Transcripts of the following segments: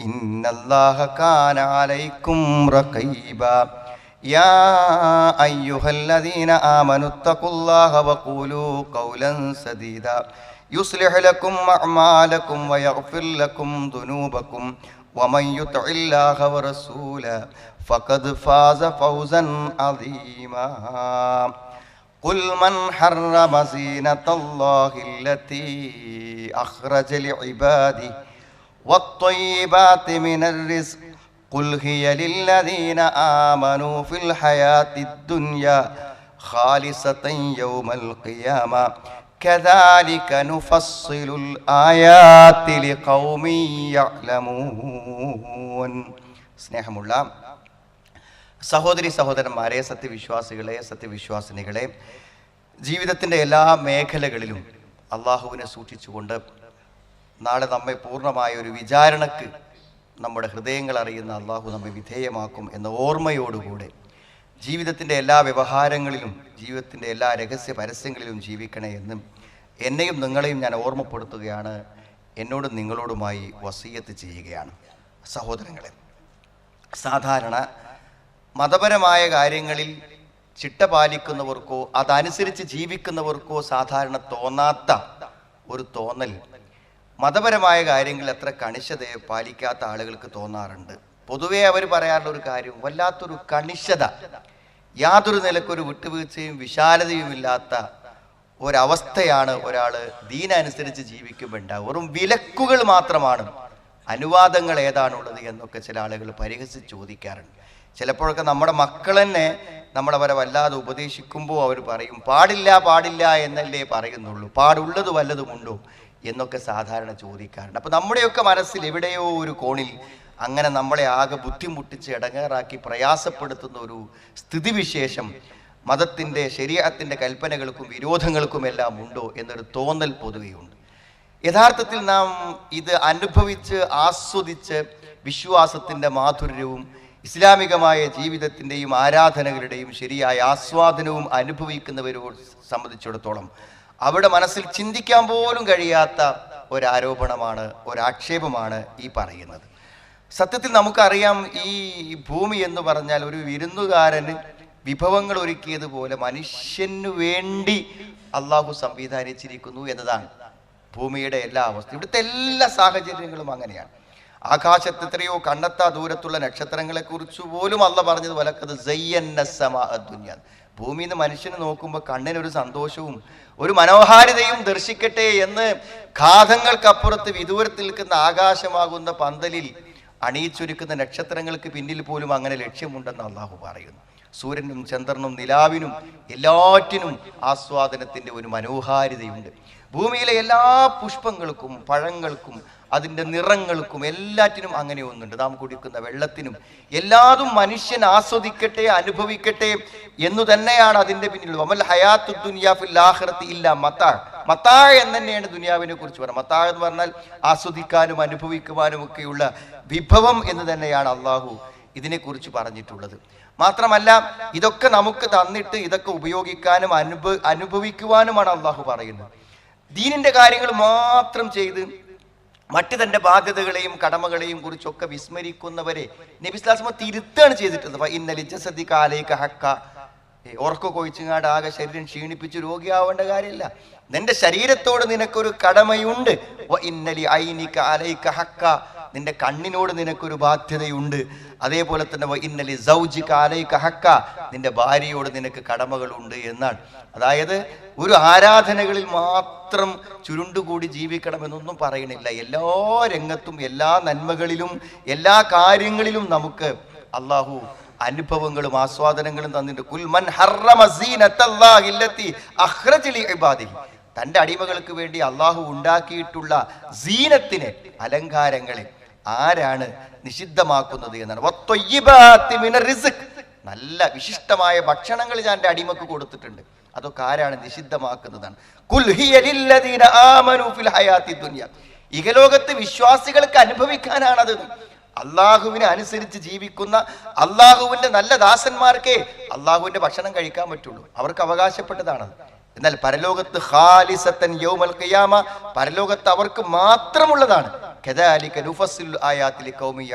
إن الله كان عليكم رقيبا يا أيها الذين آمنوا اتقوا الله وقولوا قولا سديدا يصلح لكم أعمالكم ويغفر لكم ذنوبكم ومن يطع الله ورسوله فقد فاز فوزا عظيما قل من حرم زينة الله التي أخرج لعباده والطيبات من الرزق قل هي للذين آمنوا في الحياة الدنيا خالصة يوم القيامة كذلك نفصل الآيات لقوم يعلمون സ്നേഹമുള്ള സഹോദരി സഹോദരന്മാരെ സത്യവിശ്വാസികളെ സത്യവിശ്വാസിനികളെ ജീവിതത്തിൻ്റെ എല്ലാ മേഖലകളിലും അള്ളാഹുവിനെ സൂക്ഷിച്ചുകൊണ്ട് നാളെ നമ്മെ പൂർണമായ ഒരു വിചാരണക്ക് നമ്മുടെ ഹൃദയങ്ങൾ അറിയുന്ന അള്ളാഹു നമ്മെ വിധേയമാക്കും എന്ന ഓർമ്മയോടുകൂടെ ജീവിതത്തിന്റെ എല്ലാ വ്യവഹാരങ്ങളിലും ജീവിതത്തിന്റെ എല്ലാ രഹസ്യ പരസ്യങ്ങളിലും ജീവിക്കണേ എന്നും എന്നെയും നിങ്ങളെയും ഞാൻ ഓർമ്മപ്പെടുത്തുകയാണ്. എന്നോടും നിങ്ങളോടുമായി വസീയത്ത് ചെയ്യുകയാണ്. സഹോദരങ്ങളെ സാധാരണ മതപരമായ കാര്യങ്ങളിൽ ചിട്ട പാലിക്കുന്നവർക്കോ അതനുസരിച്ച് ജീവിക്കുന്നവർക്കോ സാധാരണ തോന്നാത്ത ഒരു തോന്നൽ മതപരമായ കാര്യങ്ങൾ എത്ര കണിശതയെ പാലിക്കാത്ത ആളുകൾക്ക് തോന്നാറുണ്ട്. പൊതുവേ അവർ പറയാറുള്ള ഒരു കാര്യം വല്ലാത്തൊരു കണിശത യാതൊരു നിലക്കൊരു വിട്ടുവീഴ്ചയും വിശാലതയും ഇല്ലാത്ത ഒരവസ്ഥയാണ് ഒരാൾ ദീനനുസരിച്ച് ജീവിക്കുമ്പോൾ ഉണ്ടാവുക വെറും വിലക്കുകൾ മാത്രമാണ് അനുവാദങ്ങൾ ഏതാണുള്ളത് എന്നൊക്കെ ചില ആളുകൾ പരിഹസിച്ച് ചോദിക്കാറുണ്ട്. ചിലപ്പോഴൊക്കെ നമ്മുടെ മക്കൾ തന്നെ നമ്മളവരെ വല്ലാതെ ഉപദേശിക്കുമ്പോൾ അവർ പറയും പാടില്ല പാടില്ല എന്നല്ലേ പറയുന്നുള്ളൂ. പാടുള്ളത് വല്ലതുമുണ്ടോ? എന്നൊക്കെ സാധാരണ ചോദിക്കാറുണ്ട്. അപ്പോൾ നമ്മുടെയൊക്കെ മനസ്സിൽ എവിടെയോ ഒരു കോണിൽ അങ്ങനെ നമ്മളെ ആകെ ബുദ്ധിമുട്ടിച്ച് ഇടങ്ങേറാക്കി പ്രയാസപ്പെടുത്തുന്ന ഒരു സ്ഥിതിവിശേഷം മതത്തിന്റെ ശരീരത്തിന്റെ കൽപ്പനകൾക്കും വിരോധങ്ങൾക്കും എല്ലാം ഉണ്ടോ എന്നൊരു തോന്നൽ പൊതുവെയുണ്ട്. യഥാർത്ഥത്തിൽ നാം ഇത് അനുഭവിച്ച് ആസ്വദിച്ച് വിശ്വാസത്തിന്റെ മാധുര്യവും ഇസ്ലാമികമായ ജീവിതത്തിന്റെയും ആരാധനകളുടെയും ശരിയായ ആസ്വാദനവും അനുഭവിക്കുന്നവരോട് സംബന്ധിച്ചിടത്തോളം അവിടെ മനസ്സിൽ ചിന്തിക്കാൻ പോലും കഴിയാത്ത ഒരാരോപണമാണ് ഒരാക്ഷേപമാണ് ഈ പറയുന്നത്. സത്യത്തിൽ നമുക്കറിയാം ഈ ഭൂമി എന്ന് പറഞ്ഞാൽ ഒരു വിരുന്നുകാരന് വിഭവങ്ങൾ ഒരുക്കിയതുപോലെ മനുഷ്യന് വേണ്ടി അള്ളാഹു സംവിധാനിച്ചിരിക്കുന്നു എന്നതാണ്. ഭൂമിയുടെ എല്ലാ അവസ്ഥ ഇവിടുത്തെ എല്ലാ സാഹചര്യങ്ങളും അങ്ങനെയാണ്. ആകാശത്ത് എത്രയോ കണ്ടെത്താ ദൂരത്തുള്ള നക്ഷത്രങ്ങളെ കുറിച്ച് പോലും അല്ല പറഞ്ഞത് വലക്കത് ദുന്യ. ഭൂമിയിൽ നിന്ന് മനുഷ്യന് നോക്കുമ്പോൾ കണ്ണിനൊരു സന്തോഷവും ഒരു മനോഹാരിതയും ദർശിക്കട്ടെ എന്ന് ഘാതങ്ങൾക്കപ്പുറത്ത് വിദൂരത്തിൽ നിൽക്കുന്ന ആകാശമാകുന്ന പന്തലിൽ അണിയിച്ചൊരുക്കുന്ന നക്ഷത്രങ്ങൾക്ക് പിന്നിൽ പോലും അങ്ങനെ ലക്ഷ്യമുണ്ടെന്ന് അള്ളാഹു പറയുന്നു. സൂര്യനും ചന്ദ്രനും നിലാവിനും എല്ലാറ്റിനും ആസ്വാദനത്തിന്റെ ഒരു മനോഹാരിതയുണ്ട്. ഭൂമിയിലെ എല്ലാ പുഷ്പങ്ങൾക്കും പഴങ്ങൾക്കും അതിന്റെ നിറങ്ങൾക്കും എല്ലാറ്റിനും അങ്ങനെ ഒന്നുണ്ട്. നാം കുടിക്കുന്ന വെള്ളത്തിനും. എല്ലാതും മനുഷ്യൻ ആസ്വദിക്കട്ടെ അനുഭവിക്കട്ടെ എന്നു തന്നെയാണ് അതിന്റെ പിന്നിൽ അമൽ ഹയാത്തു ദുനിയാ ഫിൽ ആഖിറത്തി ഇല്ല മത്താ. മത്താ എന്ന് തന്നെയാണ് ദുനിയാവിനെ കുറിച്ച് പറയുന്നത് മത്താ എന്ന് പറഞ്ഞാൽ ആസ്വദിക്കാനും അനുഭവിക്കുവാനും ഒക്കെയുള്ള വിഭവം എന്ന് തന്നെയാണ് അള്ളാഹു ഇതിനെക്കുറിച്ച് പറഞ്ഞിട്ടുള്ളത്. മാത്രമല്ല ഇതൊക്കെ നമുക്ക് തന്നിട്ട് ഇതൊക്കെ ഉപയോഗിക്കാനും അനുഭവ അനുഭവിക്കുവാനുമാണ് അള്ളാഹു പറയുന്നത്. ദീനിന്റെ കാര്യങ്ങൾ മാത്രം ചെയ്ത് മറ്റു തന്റെ ബാധ്യതകളെയും കടമകളെയും കുറിച്ചൊക്കെ വിസ്മരിക്കുന്നവരെ നബിസ്ലാസ്മ തിരുത്താണ് ചെയ്തിട്ടുള്ളത്. ഇന്നലെ ജസദി കാലേക്ക് ഹക്ക. ഉറക്ക കൊഴിച്ചുങ്ങാണ്ട് ആകെ ശരീരം ക്ഷീണിപ്പിച്ച് രോഗിയാവേണ്ട കാര്യമില്ല. നിന്റെ ശരീരത്തോട് നിനക്കൊരു കടമയുണ്ട്. ഇന്നലി ഐനിക അലൈക ഹക്ക. നിന്റെ കണ്ണിനോട് നിനക്കൊരു ബാധ്യതയുണ്ട്. അതേപോലെ തന്നെ ഇന്നലി സൗജിക്ക അലൈക ഹക്ക. നിന്റെ ഭാര്യയോട് നിനക്ക് കടമകളുണ്ട് എന്നാണ്. അതായത് ഒരു ആരാധനകളിൽ മാത്രം ചുരുണ്ടുകൂടി ജീവിക്കണമെന്നൊന്നും പറയണില്ല എല്ലാ രംഗത്തും എല്ലാ നന്മകളിലും എല്ലാ കാര്യങ്ങളിലും നമുക്ക് അള്ളാഹു അനുഭവങ്ങളും ആസ്വാദനങ്ങളും തന്നിട്ടുണ്ട് തന്റെ അടിമകൾക്ക് വേണ്ടി അള്ളാഹു ഉണ്ടാക്കിയിട്ടുള്ള സീനത്തിനെ അലങ്കാരങ്ങളെ ആരാണ് നിഷിദ്ധമാക്കുന്നത് എന്നാണ്. നല്ല വിശിഷ്ടമായ ഭക്ഷണങ്ങൾ ഞാൻ എന്റെ അടിമക്ക് കൊടുത്തിട്ടുണ്ട്. അതൊക്കെ ആരാണ് നിഷിദ്ധമാക്കുന്നതാണ്. ഇഹലോകത്ത് വിശ്വാസികൾക്ക് അനുഭവിക്കാനാണത്. അള്ളാഹുവിനെ അനുസരിച്ച് ജീവിക്കുന്ന അള്ളാഹുവിന്റെ നല്ല ദാസന്മാർക്കേ അള്ളാഹുവിന്റെ ഭക്ഷണം കഴിക്കാൻ പറ്റുള്ളൂ. അവർക്ക് അവകാശപ്പെട്ടതാണ്. എന്നാൽ പരലോകത്ത് ഹാലിസത്തൻ യൗമൽ ഖിയാമ പരലോകത്ത് അവർക്ക് മാത്രമുള്ളതാണ്.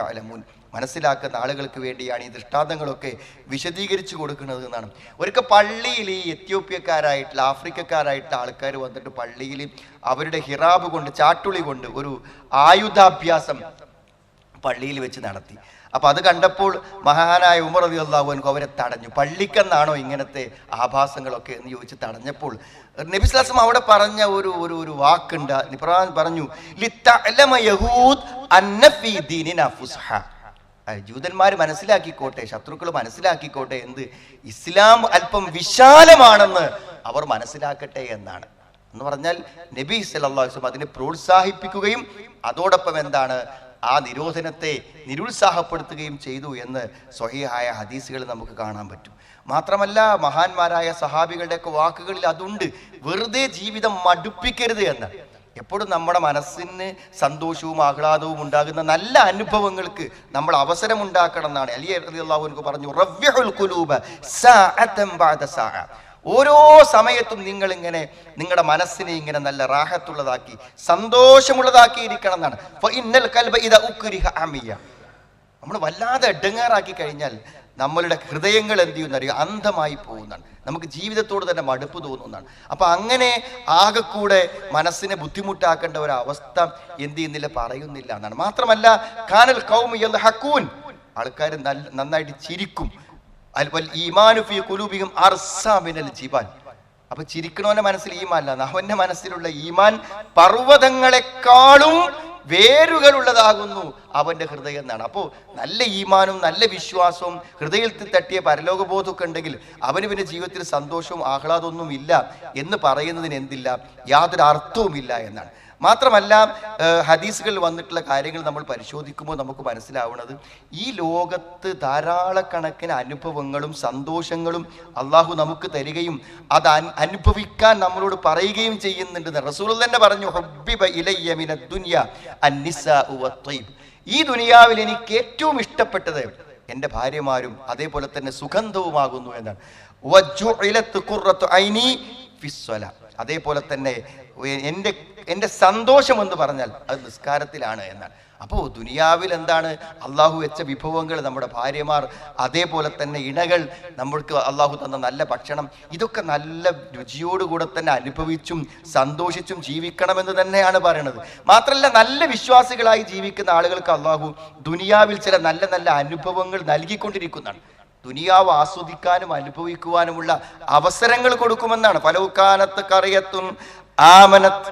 അലമൂൻ മനസ്സിലാക്കുന്ന ആളുകൾക്ക് വേണ്ടിയാണ് ഈ ദൃഷ്ടാന്തങ്ങളൊക്കെ വിശദീകരിച്ചു കൊടുക്കുന്നത് എന്നാണ്. ഒരിക്കൽ പള്ളിയിൽ ഈ എത്യോപ്യക്കാരായിട്ടുള്ള ആഫ്രിക്കക്കാരായിട്ടുള്ള ആൾക്കാർ വന്നിട്ട് പള്ളിയിൽ അവരുടെ ഹിറാബ് കൊണ്ട് ചാട്ടുളി കൊണ്ട് ഒരു ആയുധാഭ്യാസം പള്ളിയിൽ വെച്ച് നടത്തി. അപ്പൊ അത് കണ്ടപ്പോൾ മഹാനായ ഉമർ അലി അള്ളാഹുനക്ക് അവരെ തടഞ്ഞു. പള്ളിക്കെന്നാണോ ഇങ്ങനത്തെ ആഭാസങ്ങളൊക്കെ എന്ന് ചോദിച്ച് തടഞ്ഞപ്പോൾ നബിസ്ലാസം അവിടെ പറഞ്ഞ ഒരു ഒരു ഒരു വാക്കുണ്ട്. പറഞ്ഞു ജൂതന്മാർ മനസ്സിലാക്കിക്കോട്ടെ ശത്രുക്കൾ മനസ്സിലാക്കിക്കോട്ടെ എന്ത്? ഇസ്ലാം അല്പം വിശാലമാണെന്ന് അവർ മനസ്സിലാക്കട്ടെ എന്നാണ്. എന്ന് പറഞ്ഞാൽ നബി സല്ലാസ്ലം അതിനെ പ്രോത്സാഹിപ്പിക്കുകയും അതോടൊപ്പം എന്താണ്? ആ നിരോധനത്തെ നിരുത്സാഹപ്പെടുത്തുകയും ചെയ്തു എന്ന് സ്വഹിയായ ഹദീസുകൾ നമുക്ക് കാണാൻ പറ്റും. മാത്രമല്ല മഹാന്മാരായ സഹാബികളുടെയൊക്കെ വാക്കുകളിൽ അതുണ്ട്. വെറുതെ ജീവിതം മടുപ്പിക്കരുത് എന്ന്. എപ്പോഴും നമ്മുടെ മനസ്സിന് സന്തോഷവും ആഹ്ലാദവും ഉണ്ടാകുന്ന നല്ല അനുഭവങ്ങൾക്ക് നമ്മൾ അവസരം ഉണ്ടാക്കണം എന്നാണ്. അലി അള്ളാഹുനക്ക് പറഞ്ഞു ഓരോ സമയത്തും നിങ്ങൾ ഇങ്ങനെ നിങ്ങളുടെ മനസ്സിനെ ഇങ്ങനെ നല്ല റാഹത്തുള്ളതാക്കി സന്തോഷമുള്ളതാക്കി ഇരിക്കണം എന്നാണ് ഇന്നൽ കൽബ ഇത ഉക്കുരിഹ അമിയ. നമ്മൾ വല്ലാതെ എടങ്ങാറാക്കി കഴിഞ്ഞാൽ നമ്മളുടെ ഹൃദയങ്ങൾ എന്ത് ചെയ്യുന്നറിയോ അന്ധമായി പോകുന്നതാണ്. നമുക്ക് ജീവിതത്തോട് തന്നെ മടുപ്പ് തോന്നുന്നതാണ്. അപ്പൊ അങ്ങനെ ആകെ കൂടെ മനസ്സിനെ ബുദ്ധിമുട്ടാക്കേണ്ട ഒരു അവസ്ഥ എന്ത് ചെയ്യുന്നില്ല പറയുന്നില്ല എന്നാണ്. മാത്രമല്ല കാനൽ കൗമി ഹക്കൂൻ ആൾക്കാർ നന്നായിട്ട് ചിരിക്കും. അപ്പൊ ചിരിക്കണവന്റെ മനസ്സിൽ ഈമാൻ അല്ല. അവന്റെ മനസ്സിലുള്ള ഈമാൻ പർവതങ്ങളെക്കാളും വേരുകളുള്ളതാകുന്നു അവന്റെ ഹൃദയം എന്നാണ്. അപ്പോൾ നല്ല ഈമാനും നല്ല വിശ്വാസവും ഹൃദയത്തിൽ തട്ടിയ പരലോകബോധമൊക്കെ ഉണ്ടെങ്കിൽ അവന് പിന്നെ ജീവിതത്തിൽ സന്തോഷവും ആഹ്ലാദമൊന്നും ഇല്ല എന്ന് പറയുന്നതിന് എന്തില്ല? യാതൊരു അർത്ഥവുമില്ല എന്നാണ്. മാത്രമല്ല ഹദീസുകളിൽ വന്നിട്ടുള്ള കാര്യങ്ങൾ നമ്മൾ പരിശോധിക്കുമ്പോൾ നമുക്ക് മനസ്സിലാവുന്നത് ഈ ലോകത്ത് ധാരാളക്കണക്കിന് അനുഭവങ്ങളും സന്തോഷങ്ങളും അള്ളാഹു നമുക്ക് തരികയും അത് അനുഭവിക്കാൻ നമ്മളോട് പറയുകയും ചെയ്യുന്നുണ്ട് റസൂൽ തന്നെ പറഞ്ഞു. ഈ ദുനിയാവിൽ എനിക്ക് ഏറ്റവും ഇഷ്ടപ്പെട്ടത് എന്റെ ഭാര്യമാരും അതേപോലെ തന്നെ സുഗന്ധവുമാകുന്നു എന്നാണ് അതേപോലെ തന്നെ എന്റെ എന്റെ സന്തോഷം എന്ന് പറഞ്ഞാൽ അത് നിസ്കാരത്തിലാണ് എന്നാണ്. അപ്പോൾ ദുനിയാവിൽ എന്താണ്? അള്ളാഹു വെച്ച വിഭവങ്ങൾ നമ്മുടെ ഭാര്യമാർ അതേപോലെ തന്നെ ഇണകൾ നമ്മൾക്ക് അള്ളാഹു തന്ന നല്ല ഭക്ഷണം ഇതൊക്കെ നല്ല രുചിയോടുകൂടെ തന്നെ അനുഭവിച്ചും സന്തോഷിച്ചും ജീവിക്കണമെന്ന് തന്നെയാണ് പറയുന്നത് മാത്രമല്ല നല്ല വിശ്വാസികളായി ജീവിക്കുന്ന ആളുകൾക്ക് അള്ളാഹു ദുനിയാവിൽ ചില നല്ല നല്ല അനുഭവങ്ങൾ നൽകിക്കൊണ്ടിരിക്കുന്നതാണ്. ദുനിയാവ് ആസ്വദിക്കാനും അനുഭവിക്കുവാനുമുള്ള അവസരങ്ങൾ കൊടുക്കുമെന്നാണ്. പലവുക്കാനത്ത് കറിയത്തും ആമനത്ത്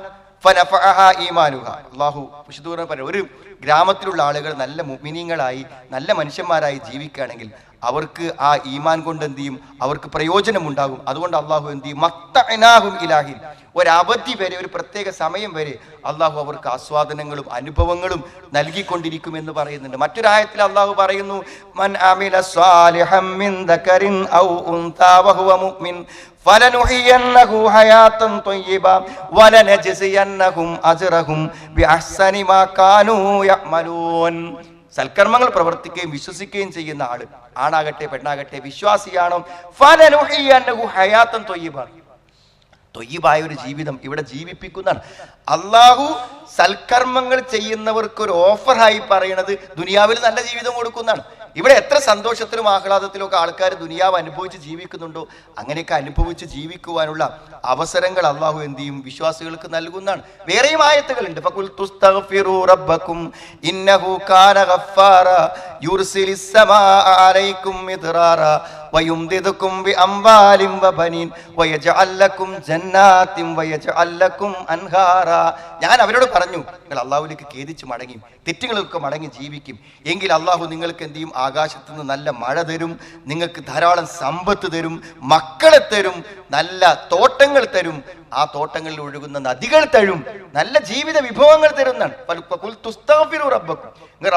ഒരു ഗ്രാമത്തിലുള്ള ആളുകൾ നല്ല മുമിനീങ്ങളായി നല്ല മനുഷ്യന്മാരായി ജീവിക്കുകയാണെങ്കിൽ അവർക്ക് ആ ഈമാൻ കൊണ്ട് എന്ത് ചെയ്യും അവർക്ക് പ്രയോജനമുണ്ടാകും അതുകൊണ്ട് അള്ളാഹു എന്ത് ചെയ്യും മത്തനാഹും ഇലാഹിൻ ഒരവധി വരെ ഒരു പ്രത്യേക സമയം വരെ അള്ളാഹു അവർക്ക് ആസ്വാദനങ്ങളും അനുഭവങ്ങളും നൽകിക്കൊണ്ടിരിക്കും എന്ന് പറയുന്നുണ്ട് മറ്റൊരായത്തിൽ അള്ളാഹു പറയുന്നു മൻ അമില സ്വാലിഹം മിൻ ദകരിൻ ഔ ഉൻതാ വഹുവ മുഅ്മിൻ فلنحيينه حياة طيبة ولنجزينهم أجرهم بأحسن ما كانوا يعملون സൽക്കർമ്മങ്ങൾ പ്രവർത്തിക്കുകയും വിശ്വസിക്കുകയും ചെയ്യുന്ന ആൾ. ആണാകട്ടെ പെണ്ണാകട്ടെ വിശ്വാസിയാണോ? തൊയ്യബ. തൊയ്യബായ ഒരു ജീവിതം ഇവിടെ ജീവിപ്പിക്കുന്നതാണ്. അള്ളാഹു സൽക്കർമ്മങ്ങൾ ചെയ്യുന്നവർക്ക് ഒരു ഓഫറായി പറയണത് ദുനിയാവിൽ നല്ല ജീവിതം കൊടുക്കുന്നതാണ്. ഇവിടെ എത്ര സന്തോഷത്തിലും ആഹ്ലാദത്തിലും ഒക്കെ ആൾക്കാർ ദുനിയാവ് അനുഭവിച്ച് ജീവിക്കുന്നുണ്ടോ? അങ്ങനെയൊക്കെ അനുഭവിച്ച് ജീവിക്കുവാനുള്ള അവസരങ്ങൾ അള്ളാഹു എന്ത് ചെയ്യും? വിശ്വാസികൾക്ക് നൽകുന്നതാണ്. വേറെയും ആയത്തുകളുണ്ട്. ഇന്നഹു ഗഫാറ അലൈക്കും ഞാൻ അവരോട് പറഞ്ഞു നിങ്ങൾ അള്ളാഹുലേക്ക് ഖേദിച്ച് മടങ്ങി തെറ്റുകളൊക്കെ മടങ്ങി ജീവിക്കും. എങ്കിൽ അള്ളാഹു നിങ്ങൾക്ക് എന്ത് ചെയ്യും? ആകാശത്ത് നിന്ന് നല്ല മഴ തരും നിങ്ങൾക്ക് ധാരാളം സമ്പത്ത് തരും മക്കളെ തരും നല്ല തോട്ടങ്ങൾ തരും. ആ തോട്ടങ്ങളിൽ ഒഴുകുന്ന നദികൾ തരും നല്ല ജീവിത വിഭവങ്ങൾ തരുന്നതാണ്.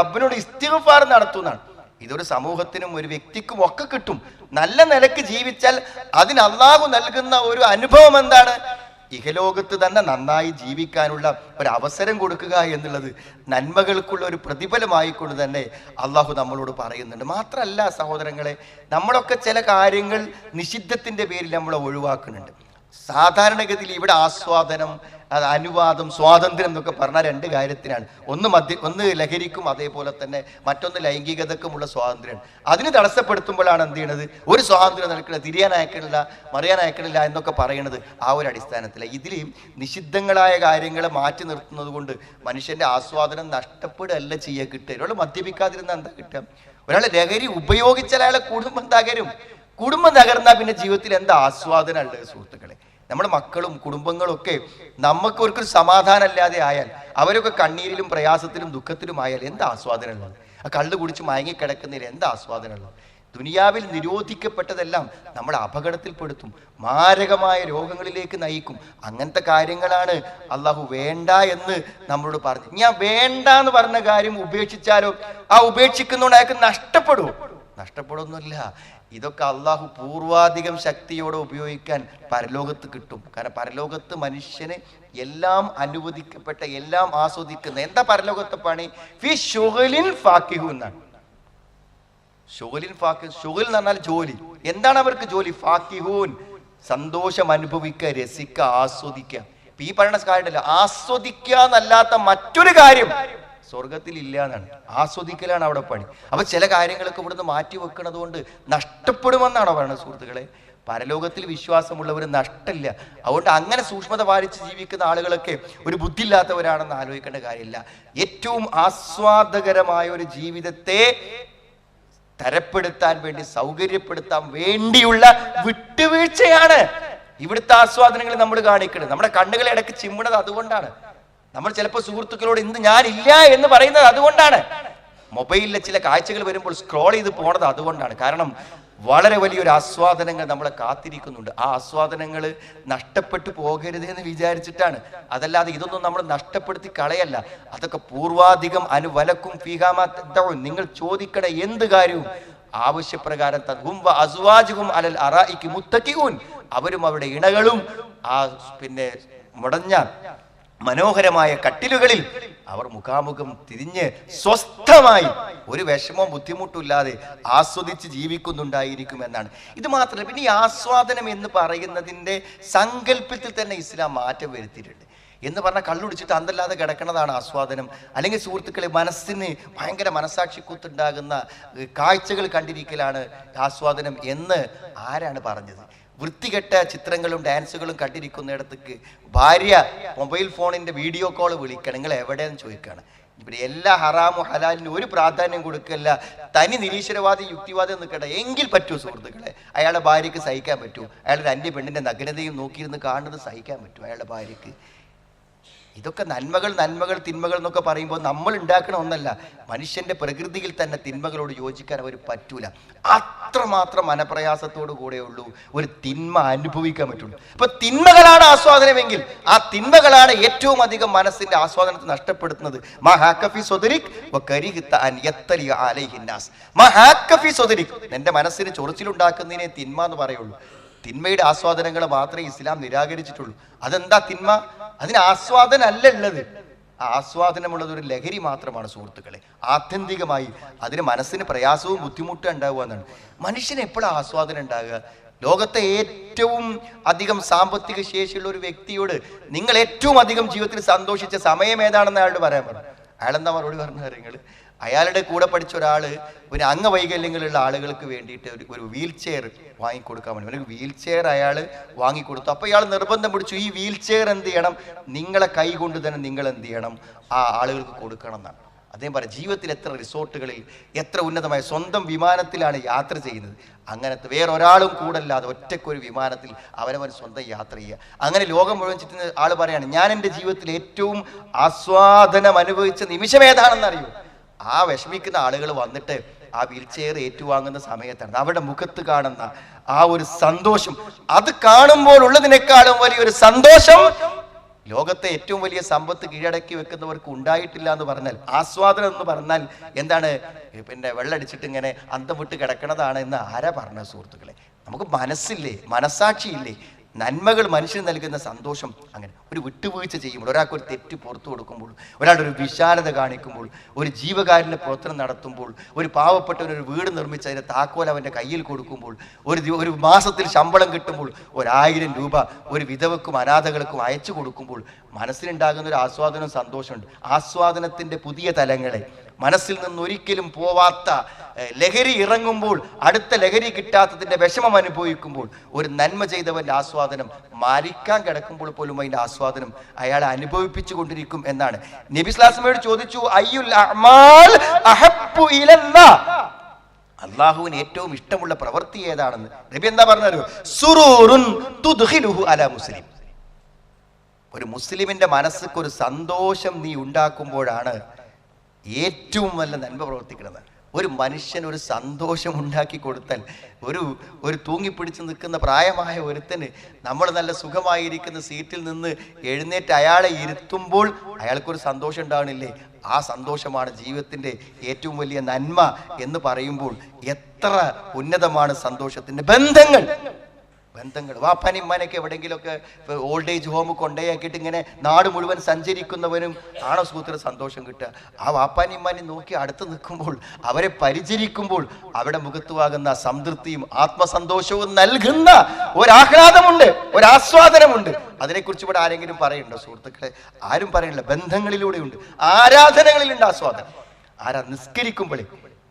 റബ്ബിനോട് ഇസ്തിഫാർ നടത്തുന്നതാണ്. ഇതൊരു സമൂഹത്തിനും ഒരു വ്യക്തിക്കും ഒക്കെ കിട്ടും. നല്ല നിലയ്ക്ക് ജീവിച്ചാൽ അതിന് അള്ളാഹു നൽകുന്ന ഒരു അനുഭവം എന്താണ്? ഇഹലോകത്ത് തന്നെ നന്നായി ജീവിക്കാനുള്ള ഒരു അവസരം കൊടുക്കുക എന്നുള്ളത് നന്മകൾക്കുള്ള ഒരു പ്രതിഫലമായിക്കൊണ്ട് തന്നെ അള്ളാഹു നമ്മളോട് പറയുന്നുണ്ട്. മാത്രമല്ല സഹോദരങ്ങളെ നമ്മളൊക്കെ ചില കാര്യങ്ങൾ നിഷിദ്ധത്തിന്റെ പേരിൽ നമ്മളെ ഒഴിവാക്കുന്നുണ്ട്. സാധാരണഗതിയിൽ ഇവിടെ ആസ്വാദനം അത് അനുവാദം സ്വാതന്ത്ര്യം എന്നൊക്കെ പറഞ്ഞ രണ്ട് കാര്യത്തിനാണ്. ഒന്ന് മദ്യ ഒന്ന് ലഹരിക്കും അതേപോലെ തന്നെ മറ്റൊന്ന് ലൈംഗികതക്കുമുള്ള സ്വാതന്ത്ര്യമാണ്. അതിന് തടസ്സപ്പെടുത്തുമ്പോഴാണ് എന്ത് ചെയ്യണത്? ഒരു സ്വാതന്ത്ര്യം നടക്കുന്നത് തിരിയാൻ അയക്കണില്ല മറിയാൻ അയക്കണില്ല എന്നൊക്കെ പറയണത് ആ ഒരു അടിസ്ഥാനത്തില. ഇതിൽ നിഷിദ്ധങ്ങളായ കാര്യങ്ങളെ മാറ്റി നിർത്തുന്നത് കൊണ്ട് മനുഷ്യന്റെ ആസ്വാദനം നഷ്ടപ്പെടുകയല്ല ചെയ്യുക കിട്ടുക. ഒരാൾ മദ്യപിക്കാതിരുന്ന എന്താ കിട്ടുക? ഒരാൾ ലഹരി ഉപയോഗിച്ചാൽ അയാളെ കുടുംബം തകരും. കുടുംബം തകർന്നാൽ പിന്നെ ജീവിതത്തിൽ എന്താ ആസ്വാദനമുള്ളത് സുഹൃത്തുക്കളെ? നമ്മുടെ മക്കളും കുടുംബങ്ങളും ഒക്കെ നമുക്ക് സമാധാനം അല്ലാതെ ആയാൽ അവരൊക്കെ കണ്ണീരിലും പ്രയാസത്തിലും ദുഃഖത്തിലും ആയാൽ എന്ത് ആസ്വാദനമുള്ളത്? ആ കള്ളു കുടിച്ച് മയങ്ങിക്കിടക്കുന്നതിൽ എന്ത് ആസ്വാദനമുള്ളത്? ദുനിയാവിൽ നിരോധിക്കപ്പെട്ടതെല്ലാം നമ്മളെ അപകടത്തിൽപ്പെടുത്തും മാരകമായ രോഗങ്ങളിലേക്ക് നയിക്കും. അങ്ങനത്തെ കാര്യങ്ങളാണ് അള്ളാഹു വേണ്ട എന്ന് നമ്മളോട് പറഞ്ഞു. ഞാൻ വേണ്ട എന്ന് പറഞ്ഞ കാര്യം ഉപേക്ഷിച്ചാലോ? ആ ഉപേക്ഷിക്കുന്നതുകൊണ്ട് അയാൾക്ക് നഷ്ടപ്പെടുമോ നഷ്ടപ്പെടുന്നില്ല ഇതൊക്കെ അള്ളാഹു പൂർവാധികം ശക്തിയോടെ ഉപയോഗിക്കാൻ പരലോകത്ത് കിട്ടും. കാരണം പരലോകത്ത് മനുഷ്യന് എല്ലാം അനുവദിക്കപ്പെട്ട എല്ലാം ആസ്വദിക്കുന്ന എന്താ പരലോകത്തെ പണി? ഫി എന്നാണ്. എന്ന് പറഞ്ഞാൽ ജോലി. എന്താണ് അവർക്ക് ജോലി? ഫാക്കിഹൂൻ. സന്തോഷം അനുഭവിക്കുക രസിക്കുക ആസ്വദിക്കുക. ഈ പറയുന്ന കാര്യമല്ല ആസ്വദിക്കുക എന്നല്ലാത്ത മറ്റൊരു കാര്യം സ്വർഗത്തിൽ ഇല്ല എന്നാണ് ആസ്വദിക്കലാണ് അവിടെ പണി. അപ്പൊ ചില കാര്യങ്ങളൊക്കെ ഇവിടുന്ന് മാറ്റി വെക്കുന്നത് കൊണ്ട് നഷ്ടപ്പെടുമെന്നാണോ പറയുന്നത് സുഹൃത്തുക്കളെ? പരലോകത്തിൽ വിശ്വാസമുള്ളവർ നഷ്ടമില്ല. അതുകൊണ്ട് അങ്ങനെ സൂക്ഷ്മത പാലിച്ച് ജീവിക്കുന്ന ആളുകളൊക്കെ ഒരു ബുദ്ധിയില്ലാത്തവരാണെന്ന് ആലോചിക്കേണ്ട കാര്യമില്ല. ഏറ്റവും ആസ്വാദകരമായ ഒരു ജീവിതത്തെ തരപ്പെടുത്താൻ വേണ്ടി സൗകര്യപ്പെടുത്താൻ വേണ്ടിയുള്ള വിട്ടുവീഴ്ചയാണ് ഇവിടുത്തെ ആസ്വാദനങ്ങൾ നമ്മൾ കാണിക്കുന്നത്. നമ്മുടെ കണ്ണുകൾ ഇടയ്ക്ക് ചിമ്മണത് അതുകൊണ്ടാണ്. നമ്മൾ ചിലപ്പോൾ സുഹൃത്തുക്കളോട് ഇന്ന് ഞാനില്ല എന്ന് പറയുന്നത് അതുകൊണ്ടാണ്. മൊബൈലിലെ ചില കാഴ്ചകൾ വരുമ്പോൾ സ്ക്രോൾ ചെയ്ത് പോണത് അതുകൊണ്ടാണ്. കാരണം വളരെ വലിയൊരു ആസ്വാദനങ്ങൾ നമ്മളെ കാത്തിരിക്കുന്നുണ്ട്. ആ ആസ്വാദനങ്ങൾ നഷ്ടപ്പെട്ടു പോകരുത് എന്ന് വിചാരിച്ചിട്ടാണ്. അതല്ലാതെ ഇതൊന്നും നമ്മൾ നഷ്ടപ്പെടുത്തി കളയല്ല. അതൊക്കെ പൂർവാധികം അനുവലക്കും ഫീഹാമാവും നിങ്ങൾ ചോദിക്കണ എന്ത് കാര്യവും ആവശ്യപ്രകാരം തകുംബ വ അസ്വാജുഹും അലൽ അറായിക്ക് മുത്തക്കിഊൻ. അവരും അവരുടെ ഇണകളും ആ പിന്നെ മുടഞ്ഞ മനോഹരമായ കട്ടിലുകളിൽ അവർ മുഖാമുഖം തിരിഞ്ഞ് സ്വസ്ഥമായി ഒരു വിഷമവും ബുദ്ധിമുട്ടില്ലാതെ ആസ്വദിച്ച് ജീവിക്കുന്നുണ്ടായിരിക്കും എന്നാണ്. ഇത് മാത്രമല്ല പിന്നെ ഈ ആസ്വാദനം എന്ന് പറയുന്നതിന്റെ സങ്കല്പത്തിൽ തന്നെ ഇസ്ലാം മാറ്റം വരുത്തിയിട്ടുണ്ട്. എന്ന് പറഞ്ഞാൽ കള്ളുടിച്ചിട്ട് അന്തല്ലാതെ കിടക്കുന്നതാണ് ആസ്വാദനം. അല്ലെങ്കിൽ സുഹൃത്തുക്കളെ മനസ്സിന് ഭയങ്കര മനസാക്ഷി കുത്തുണ്ടാകുന്ന കാഴ്ചകൾ കണ്ടിരിക്കലാണ് ആസ്വാദനം എന്ന് ആരാണ് പറഞ്ഞത്? വൃത്തികെട്ട ചിത്രങ്ങളും ഡാൻസുകളും കണ്ടിരിക്കുന്നിടത്തേക്ക് ഭാര്യ മൊബൈൽ ഫോണിന്റെ വീഡിയോ കോൾ വിളിക്കണം. നിങ്ങൾ എവിടെയെന്ന് ചോദിക്കുകയാണ്. ഇവിടെ എല്ലാ ഹറാമും ഹലാലിനും ഒരു പ്രാധാന്യം കൊടുക്കല്ല. തനി നിരീശ്വരവാദി യുക്തിവാദം നിൽക്കട്ടെ എങ്കിൽ പറ്റൂ സുഹൃത്തുക്കളെ. അയാളുടെ ഭാര്യയ്ക്ക് സഹിക്കാൻ പറ്റൂ. അയാളുടെ അന്യ പെണ്ണിന്റെ നഗ്നതയും നോക്കിയിരുന്ന് കാണുന്നത് സഹിക്കാൻ പറ്റൂ അയാളുടെ ഭാര്യയ്ക്ക്. ഇതൊക്കെ നന്മകൾ നന്മകൾ തിന്മകൾ എന്നൊക്കെ പറയുമ്പോൾ നമ്മൾ ഉണ്ടാക്കണ ഒന്നല്ല. മനുഷ്യന്റെ പ്രകൃതിയിൽ തന്നെ തിന്മകളോട് യോജിക്കാൻ അവർ പറ്റൂല. അത്രമാത്രം മനപ്രയാസത്തോടു കൂടെയുള്ളൂ ഒരു തിന്മ അനുഭവിക്കാൻ പറ്റുള്ളൂ. അപ്പൊ തിന്മകളാണ് ആസ്വാദനമെങ്കിൽ ആ തിന്മകളാണ് ഏറ്റവും അധികം മനസ്സിന്റെ ആസ്വാദനത്തെ നഷ്ടപ്പെടുത്തുന്നത്. എന്റെ മനസ്സിന് ചൊറിച്ചിലുണ്ടാക്കുന്നതിനെ തിന്മ എന്ന് പറയുള്ളൂ. തിന്മയുടെ ആസ്വാദനങ്ങൾ മാത്രമേ ഇസ്ലാം നിരാകരിച്ചിട്ടുള്ളൂ. അതെന്താ തിന്മ? അതിന് ആസ്വാദനല്ല ഉള്ളത്. ആസ്വാദനമുള്ളത് ഒരു ലഹരി മാത്രമാണ് സുഹൃത്തുക്കളെ. ആത്യന്തികമായി അതിന് മനസ്സിന് പ്രയാസവും ബുദ്ധിമുട്ടും ഉണ്ടാവുക എന്നാണ്. മനുഷ്യന് എപ്പോഴാണ് ആസ്വാദനം ഉണ്ടാകുക? ലോകത്തെ ഏറ്റവും അധികം സാമ്പത്തിക ശേഷിയുള്ള ഒരു വ്യക്തിയോട് നിങ്ങൾ ഏറ്റവും അധികം ജീവിതത്തിൽ സന്തോഷിച്ച സമയം ഏതാണെന്ന് അയാളോട് പറയാൻ പറഞ്ഞു അയാളെന്താ മറുപടി പറഞ്ഞ കാര്യങ്ങൾ അയാളുടെ കൂടെ പഠിച്ച ഒരാൾ ഒരു അംഗവൈകല്യങ്ങളുള്ള ആളുകൾക്ക് വേണ്ടിയിട്ട് ഒരു ഒരു വീൽ ചെയർ വാങ്ങിക്കൊടുക്കാൻ വേണ്ടി ഒരു വീൽ ചെയർ അയാൾ വാങ്ങിക്കൊടുത്തു. അപ്പോൾ ഇയാൾ നിർബന്ധം പിടിച്ചു ഈ വീൽ ചെയർ എന്ത് ചെയ്യണം? നിങ്ങളെ കൈ കൊണ്ട് തന്നെ നിങ്ങൾ എന്ത് ചെയ്യണം? ആ ആളുകൾക്ക് കൊടുക്കണം എന്നാണ്. അദ്ദേഹം പറയാം ജീവിതത്തിൽ എത്ര റിസോർട്ടുകളിൽ എത്ര ഉന്നതമായ സ്വന്തം വിമാനത്തിലാണ് യാത്ര ചെയ്യുന്നത്. അങ്ങനത്തെ വേറൊരാളും കൂടല്ലാതെ ഒറ്റയ്ക്കൊരു വിമാനത്തിൽ അവനവൻ സ്വന്തം യാത്ര ചെയ്യുക. അങ്ങനെ ലോകം മുഴുവൻ ചുറ്റുന്ന ആൾ പറയാണ് ഞാൻ എന്റെ ജീവിതത്തിൽ ഏറ്റവും ആസ്വാദനം അനുഭവിച്ച നിമിഷം ഏതാണെന്ന് അറിയൂ ആ വിഷമിക്കുന്ന ആളുകൾ വന്നിട്ട് ആ വീൽ ചെയർ ഏറ്റുവാങ്ങുന്ന സമയത്താണ്. അവരുടെ മുഖത്ത് കാണുന്ന ആ ഒരു സന്തോഷം. അത് കാണുമ്പോൾ ഉള്ളതിനേക്കാളും വലിയൊരു സന്തോഷം ലോകത്തെ ഏറ്റവും വലിയ സമ്പത്ത് കീഴടക്കി വെക്കുന്നവർക്ക് ഉണ്ടായിട്ടില്ല എന്ന് പറഞ്ഞാൽ ആസ്വാദനം എന്ന് പറഞ്ഞാൽ എന്താണ്? പിന്നെ വെള്ളടിച്ചിട്ട് ഇങ്ങനെ അന്തം വിട്ട് കിടക്കണതാണ് എന്ന് ആരാ പറഞ്ഞ സുഹൃത്തുക്കളെ? നമുക്ക് മനസ്സില്ലേ? മനസാക്ഷിയില്ലേ നന്മകൾ മനുഷ്യന് നൽകുന്ന സന്തോഷം അങ്ങനെ ഒരു വിട്ടുവീഴ്ച ചെയ്യുമ്പോൾ ഒരാൾക്ക് ഒരു തെറ്റ് പുറത്തു കൊടുക്കുമ്പോൾ ഒരാളുടെ ഒരു വിശാലത കാണിക്കുമ്പോൾ ഒരു ജീവകാരുണ്യ പ്രവർത്തനം നടത്തുമ്പോൾ ഒരു പാവപ്പെട്ടവന് ഒരു വീട് നിർമ്മിച്ച് അതിന്റെ താക്കോൽ അവന്റെ കയ്യിൽ കൊടുക്കുമ്പോൾ ഒരു ഒരു മാസത്തിൽ ശമ്പളം കിട്ടുമ്പോൾ ഒരായിരം രൂപ ഒരു വിധവക്കും അനാഥകൾക്കും അയച്ചു കൊടുക്കുമ്പോൾ മനസ്സിലുണ്ടാകുന്ന ഒരു ആസ്വാദനവും സന്തോഷമുണ്ട്. ആസ്വാദനത്തിന്റെ പുതിയ തലങ്ങളെ മനസ്സിൽ നിന്ന് ഒരിക്കലും പോവാത്ത ലഹരി ഇറങ്ങുമ്പോൾ അടുത്ത ലഹരി കിട്ടാത്തതിന്റെ വിഷമം അനുഭവിക്കുമ്പോൾ ഒരു നന്മ ചെയ്തവന്റെ ആസ്വാദനം മരിക്കാൻ കിടക്കുമ്പോൾ പോലും അതിന്റെ ആസ്വാദനം അയാളെ അനുഭവിപ്പിച്ചു കൊണ്ടിരിക്കും എന്നാണ്. നബിസ്ലാസ്മയോട് ചോദിച്ചു അയ്യുൽ അഹ്മാൽ അള്ളാഹുവിന് ഏറ്റവും ഇഷ്ടമുള്ള പ്രവൃത്തി ഏതാണെന്ന് നബി എന്താ സുറൂറുൻ തുദ്ഖിലുഹു മുസ്ലിം. ഒരു മുസ്ലിമിന്റെ മനസ്സിക്ക് ഒരു സന്തോഷം നീ ഉണ്ടാക്കുമ്പോഴാണ് ഏറ്റവും നല്ല നന്മ പ്രവർത്തിക്കുന്നത് ഒരു മനുഷ്യൻ ഒരു സന്തോഷം ഉണ്ടാക്കി കൊടുത്താൽ ഒരു ഒരു തൂങ്ങിപ്പിടിച്ച് നിൽക്കുന്ന പ്രായമായ ഒരുത്തന് നമ്മൾ നല്ല സുഖമായിരിക്കുന്ന സീറ്റിൽ നിന്ന് എഴുന്നേറ്റ് അയാളെ ഇരുത്തുമ്പോൾ അയാൾക്കൊരു സന്തോഷം ഉണ്ടാവണില്ലേ? ആ സന്തോഷമാണ് ജീവിതത്തിന്റെ ഏറ്റവും വലിയ നന്മ എന്ന് പറയുമ്പോൾ എത്ര ഉന്നതമാണ് സന്തോഷത്തിന്റെ ബന്ധങ്ങൾ. ബന്ധങ്ങൾ. വാപ്പാനും ഇമ്മാനൊക്കെ എവിടെയെങ്കിലുമൊക്കെ ഓൾഡ് ഏജ് ഹോം കൊണ്ടേയാക്കിയിട്ട് ഇങ്ങനെ നാട് മുഴുവൻ സഞ്ചരിക്കുന്നവനും ആണോ സുഹൃത്തിന് സന്തോഷം കിട്ടുക. ആ വാപ്പാനും ഇമ്മാനും നോക്കി അടുത്ത് നിൽക്കുമ്പോൾ അവരെ പരിചരിക്കുമ്പോൾ അവിടെ മുഖത്തുവാകുന്ന സംതൃപ്തിയും ആത്മസന്തോഷവും നൽകുന്ന ഒരാഹ്ലാദമുണ്ട് ഒരാസ്വാദനമുണ്ട്. അതിനെക്കുറിച്ച് ഇവിടെ ആരെങ്കിലും പറയുന്നുണ്ടോ സുഹൃത്തുക്കളെ? ആരും പറയണില്ല ബന്ധങ്ങളിലൂടെയുണ്ട്. ആരാധനകളിലുണ്ട് ആസ്വാദനം. ആരാ നിസ്കരിക്കുമ്പോഴേ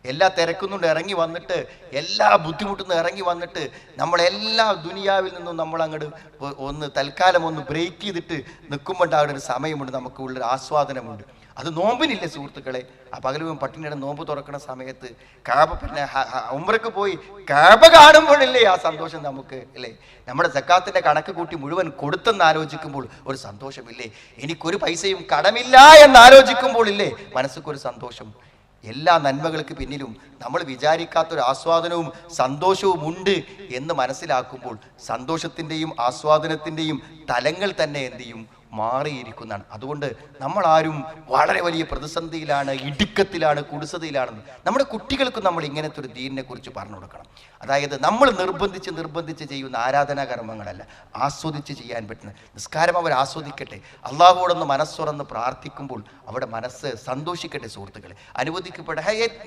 എല്ലാ തിരക്കുന്നുണ്ട് ഇറങ്ങി വന്നിട്ട് എല്ലാ ബുദ്ധിമുട്ടിൽ നിന്ന് ഇറങ്ങി വന്നിട്ട് നമ്മളെല്ലാ ദുനിയാവിൽ നിന്നും നമ്മൾ അങ്ങോട്ട് ഒന്ന് തൽക്കാലം ഒന്ന് ബ്രേക്ക് ചെയ്തിട്ട് നിൽക്കുമ്പോൾ ഉണ്ടാകുന്ന ഒരു സമയമുണ്ട് നമുക്ക് ഉള്ളൊരു ആസ്വാദനമുണ്ട്. അത് നോമ്പിനില്ലേ സുഹൃത്തുക്കളെ? ആ പകലും പട്ടിണിയുടെ നോമ്പ് തുറക്കുന്ന സമയത്ത് കാബ പിന്നെ ഉംറക്ക് പോയി കാബ കാണുമ്പോഴില്ലേ ആ സന്തോഷം നമുക്ക് അല്ലേ? നമ്മുടെ സക്കാത്തിന്റെ കണക്ക് കൂട്ടി മുഴുവൻ കൊടുത്തെന്ന് ആലോചിക്കുമ്പോൾ ഒരു സന്തോഷമില്ലേ? എനിക്കൊരു പൈസയും കടമില്ല എന്ന് ആലോചിക്കുമ്പോൾ ഇല്ലേ? മനസ്സിക്കൊരു സന്തോഷം. എല്ലാ നന്മകൾക്ക് പിന്നിലും നമ്മൾ വിചാരിക്കാത്തൊരു ആസ്വാദനവും സന്തോഷവും ഉണ്ട് എന്ന് മനസ്സിലാക്കുമ്പോൾ സന്തോഷത്തിന്റെയും ആസ്വാദനത്തിന്റെയും തലങ്ങൾ തന്നെ എന്തു ചെയ്യും? മാറിയിരിക്കുന്നതാണ്. അതുകൊണ്ട് നമ്മൾ ആരും വളരെ വലിയ പ്രതിസന്ധിയിലാണ് ഇടുക്കത്തിലാണ് കുടിസതയിലാണെന്ന്. നമ്മുടെ കുട്ടികൾക്ക് നമ്മൾ ഇങ്ങനത്തെ ഒരു ദീനിനെ കുറിച്ച് പറഞ്ഞു കൊടുക്കണം. അതായത് നമ്മൾ നിർബന്ധിച്ച് നിർബന്ധിച്ച് ചെയ്യുന്ന ആരാധനാ കർമ്മങ്ങളല്ല ആസ്വദിച്ച് ചെയ്യാൻ പറ്റുന്ന. നിസ്കാരം അവർ ആസ്വദിക്കട്ടെ. അള്ളാഹുവോടൊന്ന് മനസ്സുറന്ന് പ്രാർത്ഥിക്കുമ്പോൾ അവിടെ മനസ്സ് സന്തോഷിക്കട്ടെ സുഹൃത്തുക്കളെ. അനുവദിക്കപ്പെട്ട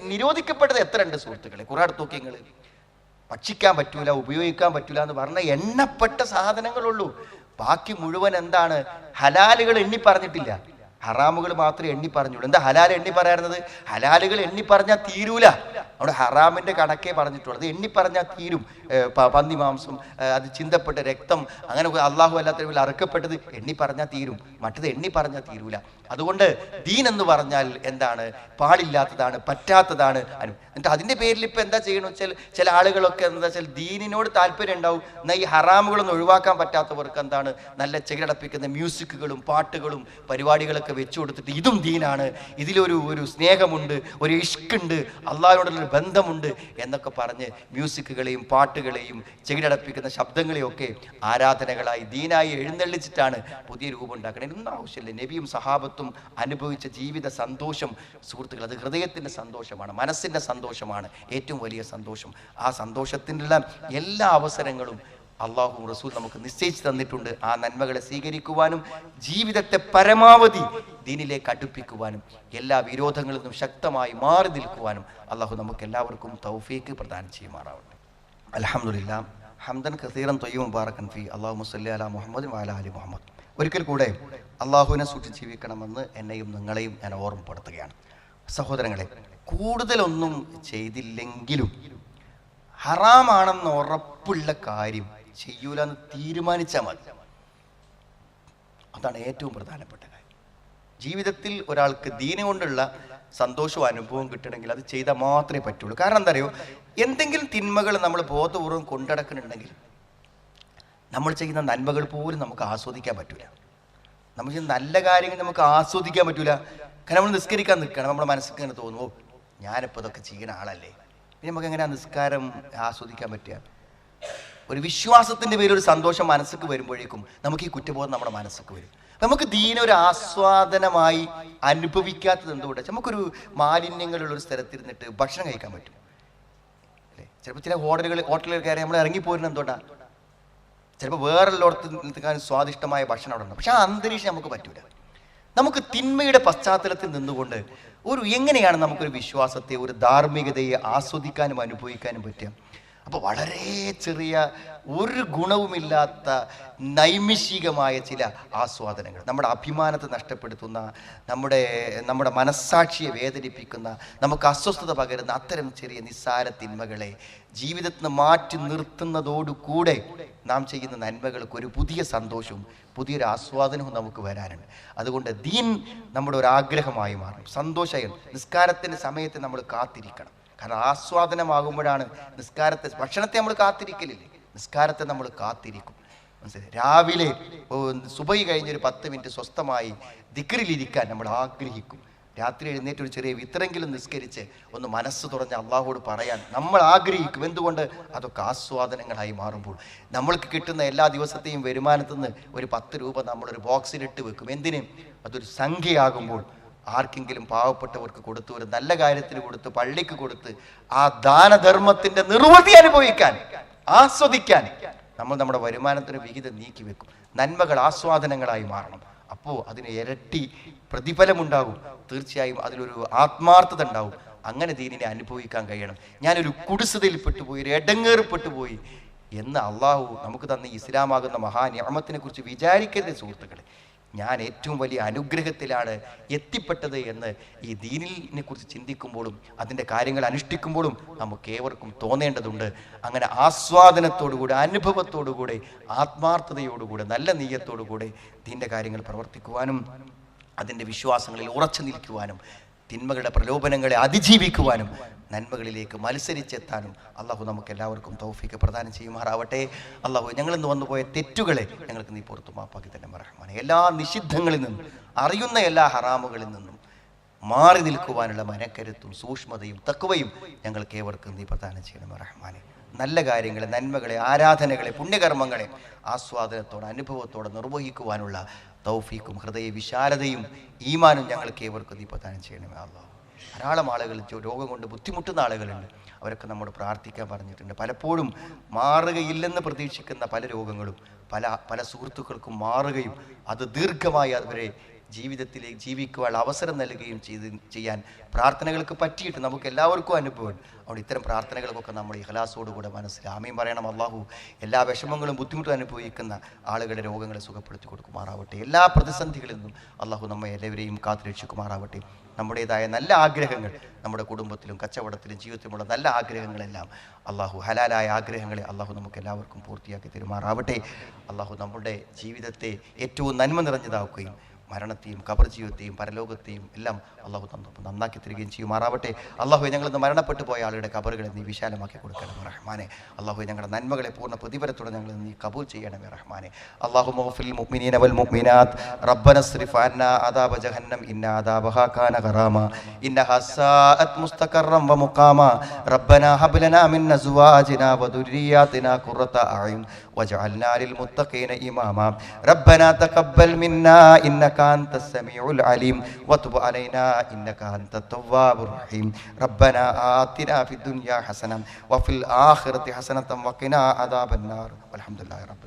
നിരോധിക്കപ്പെട്ടത് എത്ര ഉണ്ട് സുഹൃത്തുക്കളെ? കുറെ അടുത്തൊക്കെ ഭക്ഷിക്കാൻ പറ്റൂല ഉപയോഗിക്കാൻ പറ്റൂല എന്ന് പറഞ്ഞ എണ്ണപ്പെട്ട സാധനങ്ങളുള്ളൂ. ബാക്കി മുഴുവൻ എന്താണ്? ഹലാലുകൾ എണ്ണി പറഞ്ഞിട്ടില്ല. ഹറാമുകൾ മാത്രം എണ്ണി പറഞ്ഞുള്ളൂ. എന്താ ഹലാൽ എണ്ണി പറയാറുന്നത് ഹലാലുകൾ എണ്ണി പറഞ്ഞാൽ തീരൂല. അവിടെ ഹറാമിന്റെ കണക്കേ പറഞ്ഞിട്ടുള്ളൂ അത് എണ്ണി പറഞ്ഞാൽ തീരും. പന്നി മാംസം അത് ചിന്തപ്പെട്ട രക്തം അങ്ങനെ അള്ളാഹു അല്ലാത്ത അറക്കപ്പെട്ടത് എണ്ണി പറഞ്ഞാൽ തീരും. മറ്റത് എണ്ണി പറഞ്ഞാൽ തീരൂല. അതുകൊണ്ട് ദീൻ എന്ന് പറഞ്ഞാൽ എന്താണ്? പാടില്ലാത്തതാണ് പറ്റാത്തതാണ്. എന്നിട്ട് അതിന്റെ പേരിൽ ഇപ്പം എന്താ ചെയ്യണം? വെച്ചാൽ ചില ആളുകളൊക്കെ എന്താ വെച്ചാൽ ദീനിനോട് താല്പര്യം ഉണ്ടാവും. എന്നാൽ ഈ ഹറാമുകളൊന്നും ഒഴിവാക്കാൻ പറ്റാത്തവർക്ക് എന്താണ്? നല്ല ചെകിടപ്പിക്കുന്ന മ്യൂസിക്കുകളും പാട്ടുകളും പരിപാടികളൊക്കെ വെച്ചു കൊടുത്തിട്ട് ഇതും ദീനാണ്. ഇതിലൊരു ഒരു സ്നേഹമുണ്ട് ഒരു ഇഷ്കുണ്ട് അള്ളാഹിനോടുള്ളൊരു ബന്ധമുണ്ട് എന്നൊക്കെ പറഞ്ഞ് മ്യൂസിക്കുകളെയും പാട്ടുകളെയും ചെകിടപ്പിക്കുന്ന ശബ്ദങ്ങളെയും ഒക്കെ ആരാധനകളായി ദീനായി എഴുന്നള്ളിച്ചിട്ടാണ് പുതിയ രൂപം ഉണ്ടാക്കുന്നത് ഇതൊന്നും ആവശ്യമില്ല. നബിയും സഹാബത്തും അനുഭവിച്ച ജീവിത സന്തോഷം സുഹൃത്തുക്കൾ അത് ഹൃദയത്തിന്റെ സന്തോഷമാണ് മനസ്സിന്റെ സന്തോഷമാണ് ഏറ്റവും വലിയ സന്തോഷം. ആ സന്തോഷത്തിന്റെ എല്ലാ അവസരങ്ങളും അള്ളാഹു റസൂൽ നമുക്ക് നിശ്ചയിച്ചു തന്നിട്ടുണ്ട്. ആ നന്മകളെ സ്വീകരിക്കുവാനും ജീവിതത്തെ പരമാവധി ദീനിലേക്ക് അടുപ്പിക്കുവാനും എല്ലാ വിരോധങ്ങളിൽ നിന്നും ശക്തമായി മാറി നിൽക്കുവാനും അള്ളാഹു നമുക്ക് എല്ലാവർക്കും തൗഫീക്ക് പ്രദാനം ചെയ്യുമാറാവട്ടെ. അലഹമുല്ല ഹംദൻ ഖസീറൻ തൊയ്യ മുബാറക്കൻ ഫി അള്ളാഹു മുസല്ലി അല മുഹമ്മദ് വാല അലി മുഹമ്മദ്. ഒരിക്കൽ കൂടെ അള്ളാഹുവിനെ സൂക്ഷിച്ച് ജീവിക്കണമെന്ന് എന്നെയും നിങ്ങളെയും ഞാൻ ഓർമ്മപ്പെടുത്തുകയാണ്. സഹോദരങ്ങളെ കൂടുതലൊന്നും ചെയ്തില്ലെങ്കിലും ഹറാമാണെന്ന് ഉറപ്പുള്ള കാര്യം ചെയ്യൂല എന്ന് തീരുമാനിച്ചാൽ മതി. അതാണ് ഏറ്റവും പ്രധാനപ്പെട്ട കാര്യം. ജീവിതത്തിൽ ഒരാൾക്ക് ദീന കൊണ്ടുള്ള സന്തോഷവും അനുഭവവും കിട്ടണമെങ്കിൽ അത് ചെയ്താൽ മാത്രമേ പറ്റുള്ളൂ. കാരണം എന്താ അറിയോ? എന്തെങ്കിലും തിന്മകൾ നമ്മൾ ബോധപൂർവം കൊണ്ടടക്കുന്നുണ്ടെങ്കിൽ നമ്മൾ ചെയ്യുന്ന നന്മകൾ പോലും നമുക്ക് ആസ്വദിക്കാൻ പറ്റൂല. നമ്മൾ ചെയ്യുന്ന നല്ല കാര്യങ്ങൾ നമുക്ക് ആസ്വദിക്കാൻ പറ്റൂല. കാരണം നമ്മൾ നിസ്കരിക്കാൻ നിൽക്കണം. നമ്മുടെ മനസ്സിൽ ഇങ്ങനെ തോന്നും ഓ ഞാനിപ്പോൾ ഇതൊക്കെ ചെയ്യുന്ന ആളല്ലേ? പിന്നെ നമുക്ക് എങ്ങനെയാണ് നിസ്കാരം ആസ്വദിക്കാൻ പറ്റുക? ഒരു വിശ്വാസത്തിന്റെ പേരിൽ ഒരു സന്തോഷം മനസ്സിക്ക് വരുമ്പോഴേക്കും നമുക്ക് ഈ കുറ്റബോധം നമ്മുടെ മനസ്സിക്ക് വരും. നമുക്ക് ദീന ഒരു ആസ്വാദനമായി അനുഭവിക്കാത്തത് എന്തുകൊണ്ട്? നമുക്കൊരു മാലിന്യങ്ങളുള്ള ഒരു സ്ഥലത്തിരുന്നിട്ട് ഭക്ഷണം കഴിക്കാൻ പറ്റും. അല്ലേ? ചിലപ്പോൾ ചില ഹോട്ടലുകൾ ഹോട്ടലുകൾ കയറി നമ്മൾ ഇറങ്ങിപ്പോരുന്നത് എന്തുകൊണ്ടാണ് ചിലപ്പോൾ വേറെല്ലോടത്ത് നിൽക്കാൻ സ്വാദിഷ്ടമായ ഭക്ഷണം അവിടെ ഉണ്ട്. പക്ഷെ ആ അന്തരീക്ഷം നമുക്ക് പറ്റൂല. നമുക്ക് തിന്മയുടെ പശ്ചാത്തലത്തിൽ നിന്നുകൊണ്ട് ഒരു എങ്ങനെയാണ് നമുക്കൊരു വിശ്വാസത്തെ ഒരു ധാർമ്മികതയെ ആസ്വദിക്കാനും അനുഭവിക്കാനും പറ്റുക? അപ്പോൾ വളരെ ചെറിയ ഒരു ഗുണവുമില്ലാത്ത നൈമിഷികമായ ചില ആസ്വാദനങ്ങൾ. നമ്മുടെ അഭിമാനത്തെ നഷ്ടപ്പെടുത്തുന്ന നമ്മുടെ നമ്മുടെ മനസ്സാക്ഷിയെ വേദനിപ്പിക്കുന്ന നമുക്ക് അസ്വസ്ഥത പകരുന്ന അത്തരം ചെറിയ നിസ്സാര തിന്മകളെ ജീവിതത്തിൽ നിന്ന് മാറ്റി നിർത്തുന്നതോടുകൂടെ നാം ചെയ്യുന്ന നന്മകൾക്ക് ഒരു പുതിയ സന്തോഷവും പുതിയൊരു ആസ്വാദനവും നമുക്ക് വരാനുണ്ട്. അതുകൊണ്ട് ദീൻ നമ്മുടെ ഒരു ആഗ്രഹമായി മാറും. സന്തോഷമായി നിസ്കാരത്തിന്റെ സമയത്ത് നമ്മൾ കാത്തിരിക്കണം. കാരണം ആസ്വാദനമാകുമ്പോഴാണ് നിസ്കാരത്തെ ഭക്ഷണത്തെ നമ്മൾ കാത്തിരിക്കലില്ലേ? നിസ്കാരത്തെ നമ്മൾ കാത്തിരിക്കും. മനസ്സിലായി? രാവിലെ സുബൈ കഴിഞ്ഞൊരു പത്ത് മിനിറ്റ് സ്വസ്ഥമായി ദിക്റിലിരിക്കാൻ നമ്മൾ ആഗ്രഹിക്കും. രാത്രി എഴുന്നേറ്റ് ഒരു ചെറിയ വിത്രെങ്കിലും നിസ്കരിച്ച് ഒന്ന് മനസ്സ് തുറഞ്ഞ് അള്ളാഹോട് പറയാൻ നമ്മൾ ആഗ്രഹിക്കും. എന്തുകൊണ്ട്? അതൊക്കെ ആസ്വാദനങ്ങളായി മാറുമ്പോൾ. നമ്മൾക്ക് കിട്ടുന്ന എല്ലാ ദിവസത്തെയും വരുമാനത്തിൽ നിന്ന് ഒരു പത്ത് രൂപ നമ്മളൊരു ബോക്സിലിട്ട് വെക്കും. എന്തിനും? അതൊരു സംഖ്യയാകുമ്പോൾ ആർക്കെങ്കിലും പാവപ്പെട്ടവർക്ക് കൊടുത്ത് ഒരു നല്ല കാര്യത്തിന് കൊടുത്ത് പള്ളിക്ക് കൊടുത്ത് ആ ദാനധർമ്മത്തിന്റെ നിർവൃതി അനുഭവിക്കാൻ ആസ്വദിക്കാൻ നമ്മൾ നമ്മുടെ വരുമാനത്തിന് വിഹിതം നീക്കി വെക്കും. നന്മകൾ ആസ്വാദനങ്ങളായി മാറണം. അപ്പോൾ അതിന് ഇരട്ടി പ്രതിഫലമുണ്ടാകും. തീർച്ചയായും അതിലൊരു ആത്മാർത്ഥത ഉണ്ടാവും അങ്ങനെ ദീനിനെ അനുഭവിക്കാൻ കഴിയണം. ഞാനൊരു കുടിസതയിൽ പെട്ടുപോയി ഒരു ഇടങ്ങേറിപ്പെട്ടുപോയി എന്ന് അള്ളാഹു നമുക്ക് തന്ന ഇസ്ലാമാകുന്ന മഹാനിയമത്തിനെ കുറിച്ച് വിചാരിക്കരുത് സുഹൃത്തുക്കളെ. ഞാൻ ഏറ്റവും വലിയ അനുഗ്രഹത്തിലാണ് എത്തിപ്പെട്ടത് എന്ന് ഈ ദീനിലിനെ കുറിച്ച് ചിന്തിക്കുമ്പോഴും അതിന്റെ കാര്യങ്ങൾ അനുഷ്ഠിക്കുമ്പോഴും നമുക്ക് ഏവർക്കും തോന്നേണ്ടതുണ്ട്. അങ്ങനെ ആസ്വാദനത്തോടുകൂടെ അനുഭവത്തോടുകൂടെ ആത്മാർത്ഥതയോടുകൂടെ നല്ല നീയത്തോടുകൂടെ ദീന്റെ കാര്യങ്ങൾ പ്രവർത്തിക്കുവാനും അതിന്റെ വിശ്വാസങ്ങളിൽ ഉറച്ചു നിൽക്കുവാനും തിന്മകളുടെ പ്രലോഭനങ്ങളെ അതിജീവിക്കുവാനും നന്മകളിലേക്ക് മത്സരിച്ചെത്താനും അള്ളാഹു നമുക്ക് എല്ലാവർക്കും തൗഫീക്ക് പ്രദാനം ചെയ്യുമാറാവട്ടെ. അള്ളാഹു ഞങ്ങൾ ഇന്ന് വന്നുപോയ തെറ്റുകളെ ഞങ്ങൾക്ക് നീ പുറത്തു മാപ്പാക്കി തന്നെ മറക്കണം എല്ലാ നിഷിദ്ധങ്ങളിൽ നിന്നും അറിയുന്ന എല്ലാ ഹറാമുകളിൽ നിന്നും മാറി നിൽക്കുവാനുള്ള മനക്കരുത്തും സൂക്ഷ്മതയും തക്കവയും ഞങ്ങൾക്ക് ഏവർക്കും നീ പ്രദാനം ചെയ്യണം റഹ്മാനെ നല്ല കാര്യങ്ങളെ നന്മകളെ ആരാധനകളെ പുണ്യകർമ്മങ്ങളെ ആസ്വാദനത്തോടെ അനുഭവത്തോടെ നിർവഹിക്കുവാനുള്ള തൗഫീക്കും ഹൃദയ വിശാലതയും ഈമാനും ഞങ്ങൾക്ക് ഏവർക്കും നീ ചെയ്യണമേ അള്ളാഹു ധാരാളം ആളുകൾ രോഗം കൊണ്ട് ബുദ്ധിമുട്ടുന്ന ആളുകളുണ്ട്. അവരൊക്കെ നമ്മോട് പ്രാർത്ഥിക്കാൻ പറഞ്ഞിട്ടുണ്ട്. പലപ്പോഴും മാറുകയില്ലെന്ന് പ്രതീക്ഷിക്കുന്ന പല രോഗങ്ങളും പല പല സുഹൃത്തുക്കൾക്കും മാറുകയും അത് ദീർഘമായി അവരെ ജീവിതത്തിലേക്ക് ജീവിക്കുവാനുള്ള അവസരം നൽകുകയും ചെയ്ത് ചെയ്യാൻ പ്രാർത്ഥനകൾക്ക് പറ്റിയിട്ട് നമുക്ക് എല്ലാവർക്കും അനുഭവം അതുകൊണ്ട് ഇത്തരം പ്രാർത്ഥനകൾക്കൊക്കെ നമ്മൾ ഇഹലാസോടുകൂടെ മനസ്സിൽ ആമയും പറയണം. അള്ളാഹു എല്ലാ വിഷമങ്ങളും ബുദ്ധിമുട്ടും അനുഭവിക്കുന്ന ആളുകളുടെ രോഗങ്ങളെ സുഖപ്പെടുത്തി കൊടുക്കുമാറാവട്ടെ. എല്ലാ പ്രതിസന്ധികളിൽ നിന്നും അള്ളാഹു നമ്മെ എല്ലാവരെയും കാത്തുരക്ഷിക്കുമാറാവട്ടെ നമ്മുടേതായ നല്ല ആഗ്രഹങ്ങൾ നമ്മുടെ കുടുംബത്തിലും കച്ചവടത്തിലും ജീവിതത്തിലുമുള്ള നല്ല ആഗ്രഹങ്ങളെല്ലാം അള്ളാഹു ഹലാലായ ആഗ്രഹങ്ങളെ അള്ളാഹു നമുക്ക് എല്ലാവർക്കും പൂർത്തിയാക്കി തരുമാറാവട്ടെ. അള്ളാഹു നമ്മുടെ ജീവിതത്തെ ഏറ്റവും നന്മ നിറഞ്ഞതാക്കുകയും മരണത്തെയും കബർ ജീവിതത്തെയും പരലോകത്തെയും എല്ലാം അള്ളാഹു തന്നു. നന്നാക്കി തരികയും ചെയ്യുമാറാവട്ടെ അള്ളാഹു ഞങ്ങൾ ഇന്ന് മരണപ്പെട്ടു പോയ ആളുടെ കബറുകളെ നീ വിശാലമാക്കി കൊടുക്കണം റഹ്മാനെ. അള്ളാഹു ഞങ്ങളുടെ നന്മകളെ പൂർണ പ്രതിഫലത്തോടെ ഞങ്ങൾ നീ കബൂൽ ചെയ്യണമേ റഹ്മാനെ. അള്ളാഹു മൗഫിൽ മുഅ്മിനീന വൽ മുഅ്മിനാത്ത്. അന്നാ ജഹന്നം. ഇന്ന കാന വജഅൽനാ ലിൽ മുത്തഖീന ഇമാമാ. റബ്ബന തഖബ്ബൽ മിന്നാ ഇന്നക أنت السميع العليم. وتب علينا إنك أنت التواب الرحيم. ربنا آتنا في الدنيا حسنة وفي الآخرة حسنة وقنا عذاب النار. والحمد لله رب